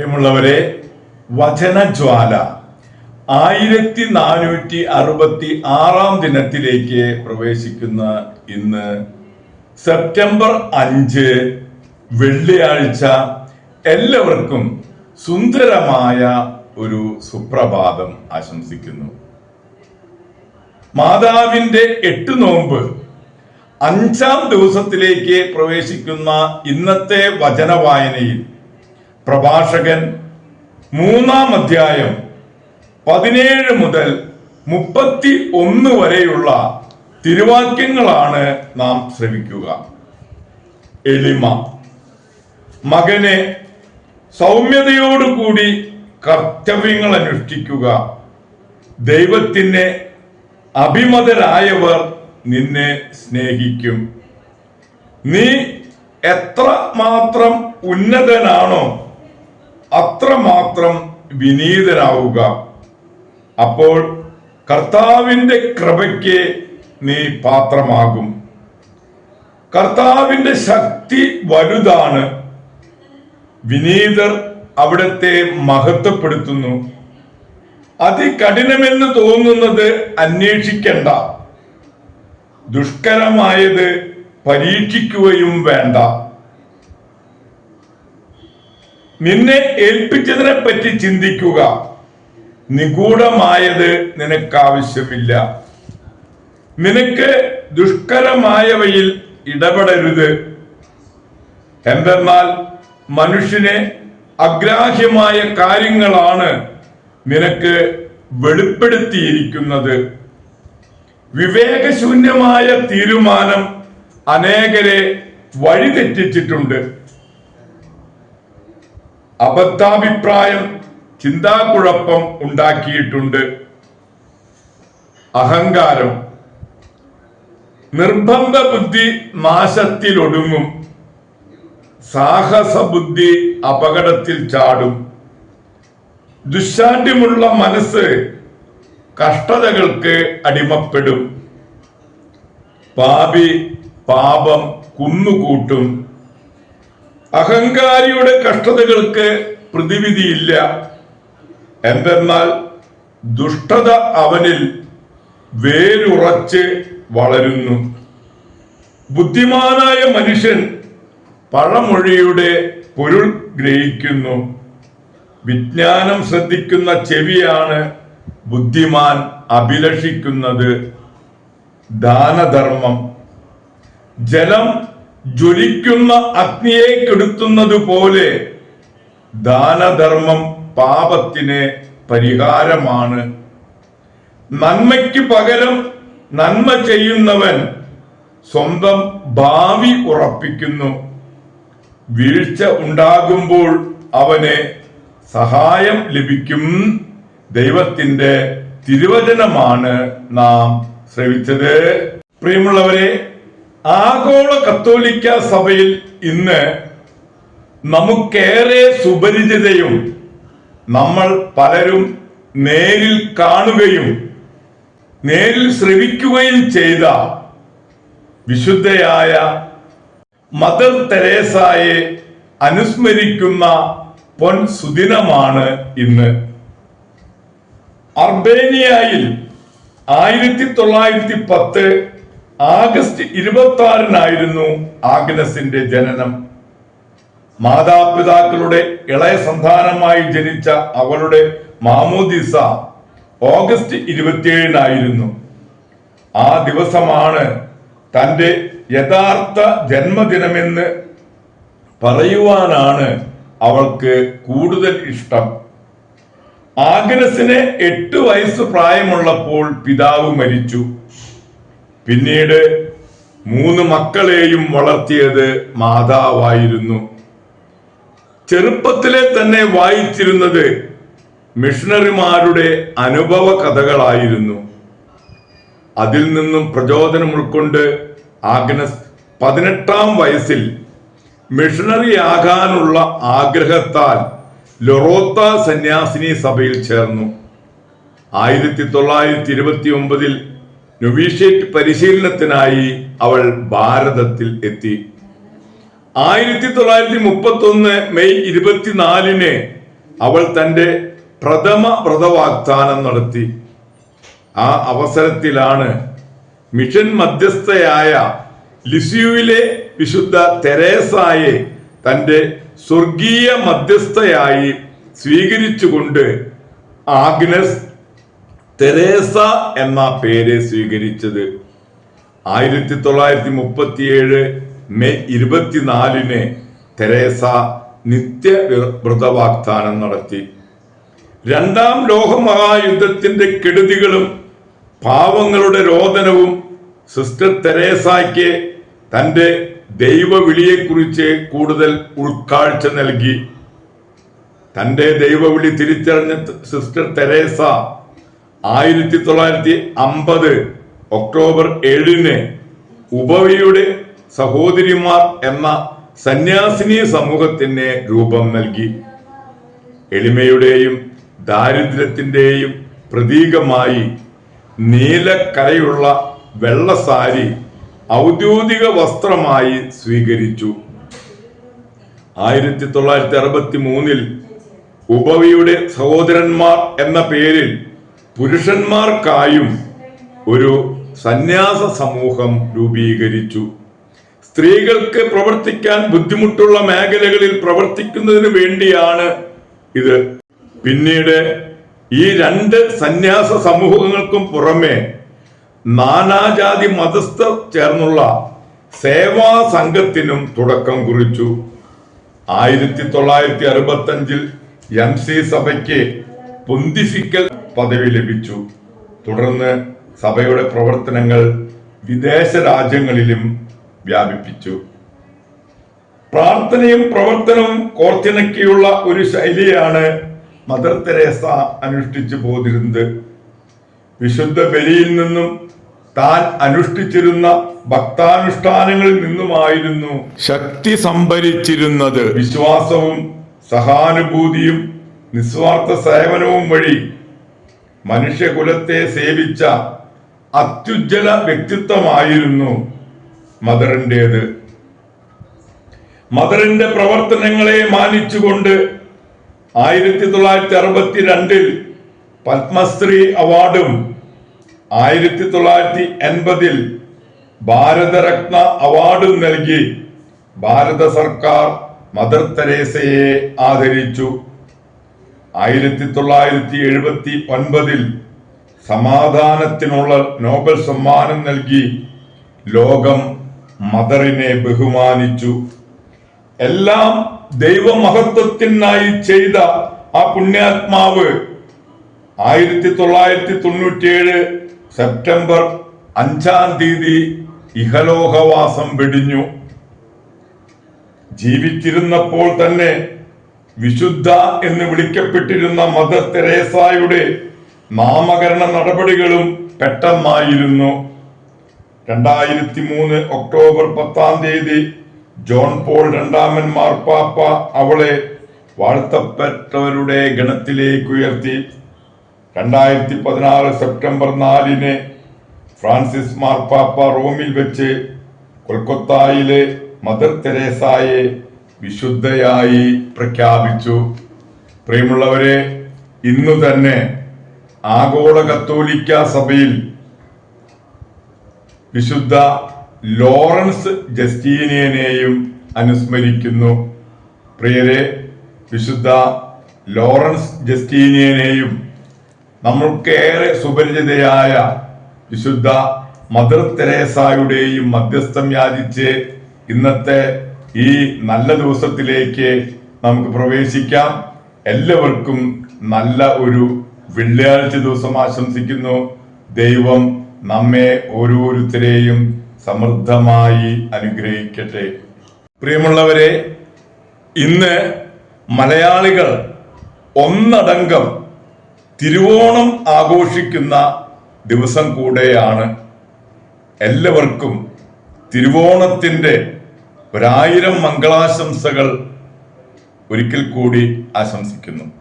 പ്രിയമുള്ളവരെ വചനജ്വാല ആയിരത്തി നാനൂറ്റി അറുപത്തി ആറാം ദിനത്തിലേക്ക് പ്രവേശിക്കുന്ന ഇന്ന് സെപ്റ്റംബർ അഞ്ച് വെള്ളിയാഴ്ച എല്ലാവർക്കും സുന്ദരമായ ഒരു സുപ്രഭാതം ആശംസിക്കുന്നു. മാതാവിന്റെ എട്ട് നോമ്പ് അഞ്ചാം ദിവസത്തിലേക്ക് പ്രവേശിക്കുന്ന ഇന്നത്തെ വചനവായനയിൽ പ്രഭാഷകൻ മൂന്നാം അധ്യായം പതിനേഴ് മുതൽ മുപ്പത്തി ഒന്ന് വരെയുള്ള തിരുവാക്യങ്ങളാണ് നാം ശ്രവിക്കുക. എളിമ. മകനെ സൗമ്യതയോടുകൂടി കർത്തവ്യങ്ങൾ അനുഷ്ഠിക്കുക. ദൈവത്തിന് അഭിമതരായവർ നിന്നെ സ്നേഹിക്കും. നീ എത്ര മാത്രം ഉന്നതനാണോ അത്രമാത്രം വിനീതനാവുക. അപ്പോൾ കർത്താവിന്റെ കൃപയ്ക്ക് നീ പാത്രമാകും. കർത്താവിന്റെ ശക്തി വലുതാണ്. വിനീതർ അവിടത്തെ മഹത്വപ്പെടുത്തുന്നു. അതികഠിനമെന്ന് തോന്നുന്നത് അന്വേഷിക്കണ്ട. ദുഷ്കരമായത് പരീക്ഷിക്കുകയും വേണ്ട. നിന്നെ ഏൽപ്പിച്ചതിനെ പറ്റി ചിന്തിക്കുക. നിഗൂഢമായത് നിനക്ക് ആവശ്യമില്ല നിനക്ക് ദുഷ്കരമായവയിൽ ഇടപെടരുത്. എന്തെന്നാൽ മനുഷ്യനെ അഗ്രാഹ്യമായ കാര്യങ്ങളാണ് നിനക്ക് വെളിപ്പെടുത്തിയിരിക്കുന്നത്. വിവേകശൂന്യമായ തീരുമാനം അനേകരെ വഴിതെറ്റിച്ചിട്ടുണ്ട്. അബദ്ധാഭിപ്രായം ചിന്താകുഴപ്പം ഉണ്ടാക്കിയിട്ടുണ്ട്. അഹങ്കാരം നിർബന്ധ ബുദ്ധി നാശത്തിലൊടുങ്ങും. സാഹസ ബുദ്ധി അപകടത്തിൽ ചാടും. ദുശാഠ്യമുള്ള മനസ്സ് കഷ്ടതകൾക്ക് അടിമപ്പെടും. പാപി പാപം കുന്നുകൂട്ടും. അഹങ്കാരിയുടെ കഷ്ടതകൾക്ക് പ്രതിവിധിയില്ല. എന്തെന്നാൽ ദുഷ്ടത അവനിൽ വേരുറച്ച് വളരുന്നു. ബുദ്ധിമാനായ മനുഷ്യൻ പഴമൊഴിയുടെ പൊരുൾ ഗ്രഹിക്കുന്നു. വിജ്ഞാനം ശ്രദ്ധിക്കുന്ന ചെവിയാണ് ബുദ്ധിമാൻ അഭിലഷിക്കുന്നത്. ദാനധർമ്മം. ജലം ജ്വലിക്കുന്ന അഗ്നിയെ കെടുത്തുന്നത് പോലെ ദാനധർമ്മം പാപത്തിന് പരിഹാരമാണ്. നന്മയ്ക്ക് പകരം നന്മ ചെയ്യുന്നവൻ സ്വന്തം ഭാവി ഉറപ്പിക്കുന്നു. വീഴ്ച ഉണ്ടാകുമ്പോൾ അവന് സഹായം ലഭിക്കും. ദൈവത്തിന്റെ തിരുവചനമാണ് നാം ശ്രവിച്ചത്. പ്രിയമുള്ളവരെ ആഗോള കത്തോലിക്ക സഭയിൽ ഇന്ന് നമുക്കേറെ സുപരിചിതയും നമ്മൾ പലരും നേരിൽ കാണുകയും നേരിൽ ശ്രവിക്കുകയും ചെയ്ത വിശുദ്ധയായ മദർ തെരേസായെ അനുസ്മരിക്കുന്ന പൊൻ സുദിനമാണ് ഇന്ന്. അർബേനിയയിൽ ആയിരത്തി തൊള്ളായിരത്തി പത്ത് ആഗസ്റ്റ് ഇരുപത്തി ആറിനായിരുന്നു ആഗ്നസിന്റെ ജനനം. മാതാപിതാക്കളുടെ ഇളയ സന്താനമായി ജനിച്ച അവളുടെ മാമോദിസ ഓഗസ്റ്റ് ഇരുപത്തിയേഴിനായിരുന്നു. ആ ദിവസമാണ് തന്റെ യഥാർത്ഥ ജന്മദിനമെന്ന് പറയുവാനാണ് അവൾക്ക് കൂടുതൽ ഇഷ്ടം. ആഗ്നസിന് എട്ട് വയസ്സ് പ്രായമുള്ളപ്പോൾ പിതാവ് മരിച്ചു. പിന്നീട് മൂന്ന് മക്കളെയും വളർത്തിയത് മാതാവായിരുന്നു. ചെറുപ്പത്തിലെ തന്നെ വായിച്ചിരുന്നത് മിഷണറിമാരുടെ അനുഭവ കഥകളായിരുന്നു. അതിൽ നിന്നും പ്രചോദനം ഉൾക്കൊണ്ട് ആഗ്നസ് പതിനെട്ടാം വയസ്സിൽ മിഷണറി ആകാനുള്ള ആഗ്രഹത്താൽ ലൊറോത്ത സന്യാസിനി സഭയിൽ ചേർന്നു. ആയിരത്തി തൊള്ളായിരത്തി ഇരുപത്തി ഒമ്പതിൽ നൊവീഷ്യേറ്റ് പരിശീലനത്തിനായി അവൾ ഭാരതത്തിൽ എത്തി. ആയിരത്തി തൊള്ളായിരത്തി മുപ്പത്തി ഒന്ന് മെയ് ഇരുപത്തിനാലിന് അവൾ തന്റെ പ്രഥമ വ്രതവാഗ്ദാനം നടത്തി. ആ അവസരത്തിലാണ് മിഷൻ മധ്യസ്ഥയായ ലിസ്യുവിലെ വിശുദ്ധ തെരേസായെ തന്റെ സ്വർഗീയ മധ്യസ്ഥയായി സ്വീകരിച്ചുകൊണ്ട് ആഗ്നസ് തെരേസ എന്ന പേര് സ്വീകരിച്ചത് ആയിരത്തി തൊള്ളായിരത്തി മുപ്പത്തിയേഴ് മെയ് ഇരുപത്തിനാലിന് തെരേസ നിത്യ വ്രതവാഗ്ദാനം നടത്തി. രണ്ടാം ലോകമഹായുദ്ധത്തിന്റെ കെടുതികളും പാവങ്ങളുടെ രോദനവും സിസ്റ്റർ തെരേസയ്ക്ക് തന്റെ ദൈവവിളിയെക്കുറിച്ച് കൂടുതൽ ഉൾക്കാഴ്ച നൽകി. തന്റെ ദൈവവിളി തിരിച്ചറിഞ്ഞ സിസ്റ്റർ തെരേസ ആയിരത്തി തൊള്ളായിരത്തി അമ്പത് ഒക്ടോബർ ഏഴിന് ഉപവിയുടെ സഹോദരിമാർ എന്ന സന്യാസിനി സമൂഹത്തിന് രൂപം നൽകി. എളിമയുടെയും ദാരിദ്ര്യത്തിന്റെയും പ്രതീകമായി നീലക്കരയുള്ള വെള്ളസാരി ഔദ്യോഗിക വസ്ത്രമായി സ്വീകരിച്ചു. ആയിരത്തി തൊള്ളായിരത്തി അറുപത്തി മൂന്നിൽ ഉപവിയുടെ സഹോദരന്മാർ എന്ന പേരിൽ പുരുഷന്മാർക്കായും ഒരു സന്യാസ സമൂഹം രൂപീകരിച്ചു. സ്ത്രീകൾക്ക് പ്രവർത്തിക്കാൻ ബുദ്ധിമുട്ടുള്ള മേഖലകളിൽ പ്രവർത്തിക്കുന്നതിന് വേണ്ടിയാണ് ഇത്. പിന്നീട് ഈ രണ്ട് സന്യാസ സമൂഹങ്ങൾക്കും പുറമെ നാനാജാതി മതസ്ഥർ ചേർന്നുള്ള സേവാ സംഘത്തിനും തുടക്കം കുറിച്ചു. ആയിരത്തി തൊള്ളായിരത്തി അറുപത്തി അഞ്ചിൽ എം സി സഭയ്ക്ക് പൊന്തിഫിക്കൽ പദവി ലഭിച്ചു. തുടർന്ന് സഭയുടെ പ്രവർത്തനങ്ങൾ വിദേശ രാജ്യങ്ങളിലും വ്യാപിപ്പിച്ചു. പ്രാർത്ഥനയും പ്രവർത്തനവും കോർത്തിണക്കിയുള്ള ഒരു ശൈലിയാണ് മദർ തെരേസ അനുഷ്ഠിച്ചു പോതിരുന്നത് വിശുദ്ധ ബലിയിൽ നിന്നും താൻ അനുഷ്ഠിച്ചിരുന്ന ഭക്താനുഷ്ഠാനങ്ങളിൽ നിന്നുമായിരുന്നു ശക്തി സംഭരിച്ചിരുന്നത്. വിശ്വാസവും സഹാനുഭൂതിയും നിസ്വാർത്ഥ സേവനവും വഴി മനുഷ്യകുലത്തെ സേവിച്ച അത്യുജ്വല വ്യക്തിത്വമായിരുന്നു മദറിന്റെത്. മദറിന്റെ പ്രവർത്തനങ്ങളെ മാനിച്ചുകൊണ്ട് ആയിരത്തി തൊള്ളായിരത്തി അറുപത്തി രണ്ടിൽ പത്മശ്രീ അവാർഡും ആയിരത്തി തൊള്ളായിരത്തി എൺപതിൽ ഭാരതരത്ന അവാർഡും നൽകി ഭാരത സർക്കാർ മദർ തെരേസയെ ആദരിച്ചു. ആയിരത്തി തൊള്ളായിരത്തി എഴുപത്തി ഒൻപതിൽ സമാധാനത്തിനുള്ള നോബൽ സമ്മാനം നൽകി ലോകം മദറിനെ ബഹുമാനിച്ചു. എല്ലാം ദൈവമഹത്വത്തിനായി ചെയ്ത ആ പുണ്യാത്മാവ് ആയിരത്തി തൊള്ളായിരത്തി തൊണ്ണൂറ്റിയേഴ് സെപ്റ്റംബർ അഞ്ചാം തീയതി ഇഹലോകവാസം വെടിഞ്ഞു. ജീവിച്ചിരുന്നപ്പോൾ തന്നെ വിശുദ്ധ എന്ന് വിളിക്കപ്പെട്ടിരുന്ന മദർ തെരേസായുടെ നാമകരണ നടപടികളും പെട്ടെന്നായിരുന്നു. രണ്ടായിരത്തി മൂന്ന് ഒക്ടോബർ പത്താം തീയതി ജോൺ പോൾ രണ്ടാമൻ മാർപ്പാപ്പ അവളെ വാഴ്ത്തപ്പെട്ടവരുടെ ഗണത്തിലേക്ക് ഉയർത്തി. രണ്ടായിരത്തി പതിനാറ് സെപ്റ്റംബർ നാലിന് ഫ്രാൻസിസ് മാർപ്പാപ്പ റോമിൽ വെച്ച് കൊൽക്കത്തയിലെ മദർ തെരേസായെ വിശുദ്ധയായി പ്രഖ്യാപിച്ചു. പ്രിയമുള്ളവരെ ഇന്നു തന്നെ ആഗോള കത്തോലിക്ക സഭയിൽ വിശുദ്ധ ലോറൻസ് ജസ്റ്റീനിയനെയും അനുസ്മരിക്കുന്നു. പ്രിയരെ വിശുദ്ധ ലോറൻസ് ജസ്റ്റീനിയനെയും നമ്മൾക്കേറെ സുപരിചിതയായ വിശുദ്ധ മദർ തെരേസായുടെയും മധ്യസ്ഥം യാചിച്ച് ഇന്നത്തെ ഈ നല്ല ദിവസത്തിലേക്ക് നമുക്ക് പ്രവേശിക്കാം. എല്ലാവർക്കും നല്ല ഒരു വെള്ളിയാഴ്ച ദിവസം ആശംസിക്കുന്നു. ദൈവം നമ്മെ ഓരോരുത്തരെയും സമൃദ്ധമായി അനുഗ്രഹിക്കട്ടെ. പ്രിയമുള്ളവരെ ഇന്ന് മലയാളികൾ ഒന്നടങ്കം തിരുവോണം ആഘോഷിക്കുന്ന ദിവസം കൂടെയാണ്. എല്ലാവർക്കും തിരുവോണത്തിന്റെ ഒരായിരം മംഗളാശംസകൾ ഒരിക്കൽ കൂടി ആശംസിക്കുന്നു.